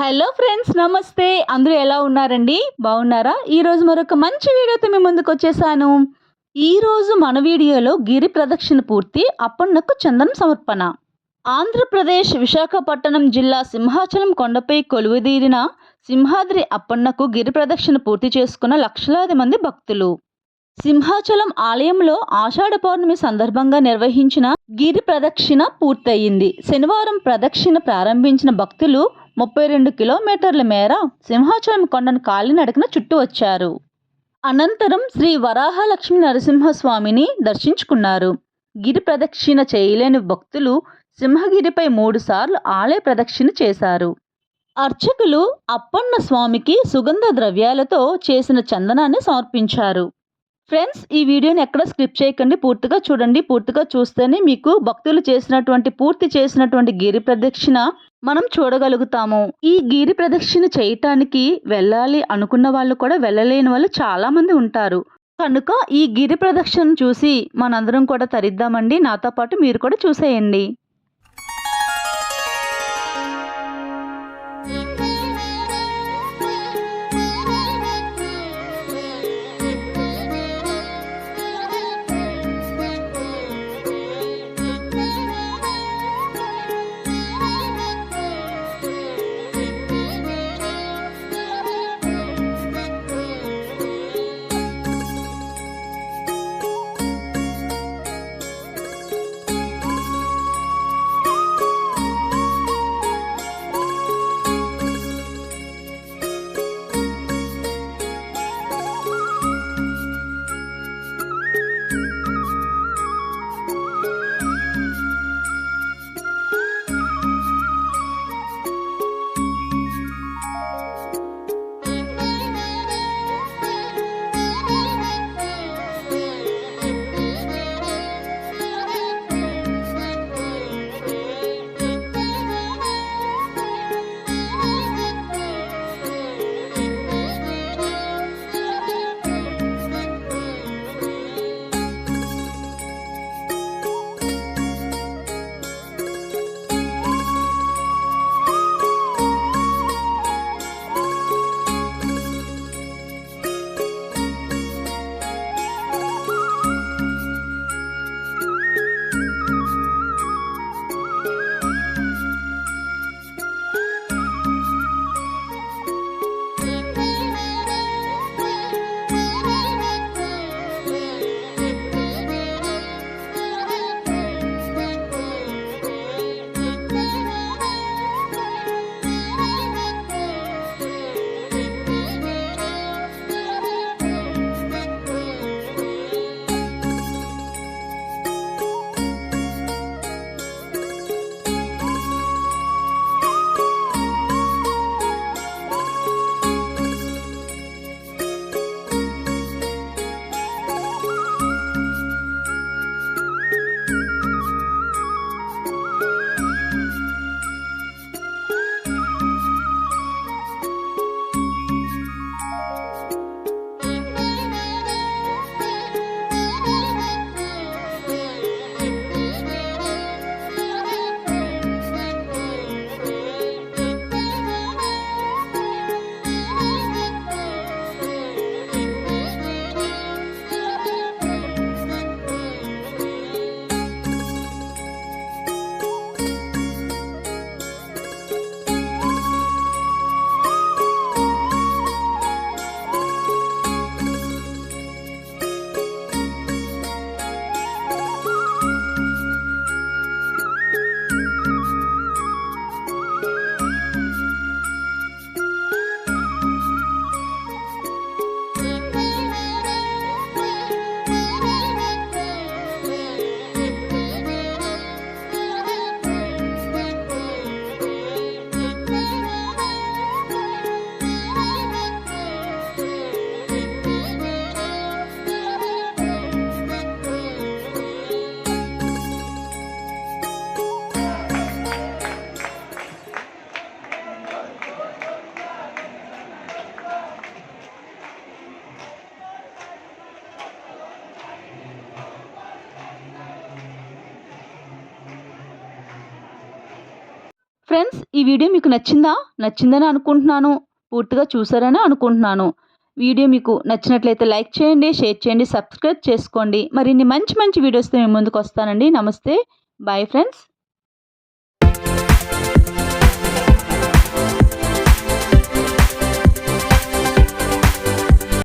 Hello friends నమస్తే. అందరూ ఎలా ఉన్నారండి? బాగున్నారా? ఈరోజు మరొక మంచి వీడియోతో మీ ముందుకు వచ్చేసాను. ఈరోజు మన వీడియోలో గిరి ప్రదక్షిణ పూర్తి అప్పన్నకు చందనం సమర్పణ. ఆంధ్రప్రదేశ్ విశాఖపట్నం జిల్లా సింహాచలం కొండపై కొలువుదీరిన సింహాద్రి అప్పన్నకు గిరి ప్రదక్షిణ పూర్తి చేసుకున్న లక్షలాది మంది భక్తులు. సింహాచలం ఆలయంలో ఆషాఢ పౌర్ణమి సందర్భంగా నిర్వహించిన గిరి ప్రదక్షిణ పూర్తయింది. శనివారం ప్రదక్షిణ ప్రారంభించిన భక్తులు ముప్పై రెండు కిలోమీటర్ల మేర సింహాచలం కొండను కాలినడకన చుట్టూ వచ్చారు. అనంతరం శ్రీ వరాహలక్ష్మి నరసింహస్వామిని దర్శించుకున్నారు. గిరి ప్రదక్షిణ చేయలేని భక్తులు సింహగిరిపై మూడుసార్లు ఆలయ ప్రదక్షిణ చేశారు. అర్చకులు అప్పన్న స్వామికి సుగంధ ద్రవ్యాలతో చేసిన చందనాన్ని సమర్పించారు. ఫ్రెండ్స్ ఈ వీడియోని ఎక్కడ స్కిప్ చేయకండి. పూర్తిగా చూడండి. పూర్తిగా చూస్తేనే మీకు భక్తులు చేసినటువంటి పూర్తి చేసినటువంటి గిరి ప్రదక్షిణ మనం చూడగలుగుతాము. ఈ గిరి ప్రదక్షిణ చేయటానికి వెళ్ళాలి అనుకున్న వాళ్ళు కూడా వెళ్ళలేని వాళ్ళు చాలా మంది ఉంటారు. కనుక ఈ గిరి ప్రదక్షిణ చూసి మనందరం కూడా తరిద్దామండి. నాతో పాటు మీరు కూడా చూసేయండి. ఫ్రెండ్స్ ఈ వీడియో మీకు నచ్చిందా? నచ్చిందని అనుకుంటున్నాను. పూర్తిగా చూసారని అనుకుంటున్నాను. వీడియో మీకు నచ్చినట్లయితే లైక్ చేయండి షేర్ చేయండి సబ్స్క్రైబ్ చేసుకోండి. మరిన్ని మంచి మంచి వీడియోస్తో మేము ముందుకు వస్తానండి. నమస్తే. Bye friends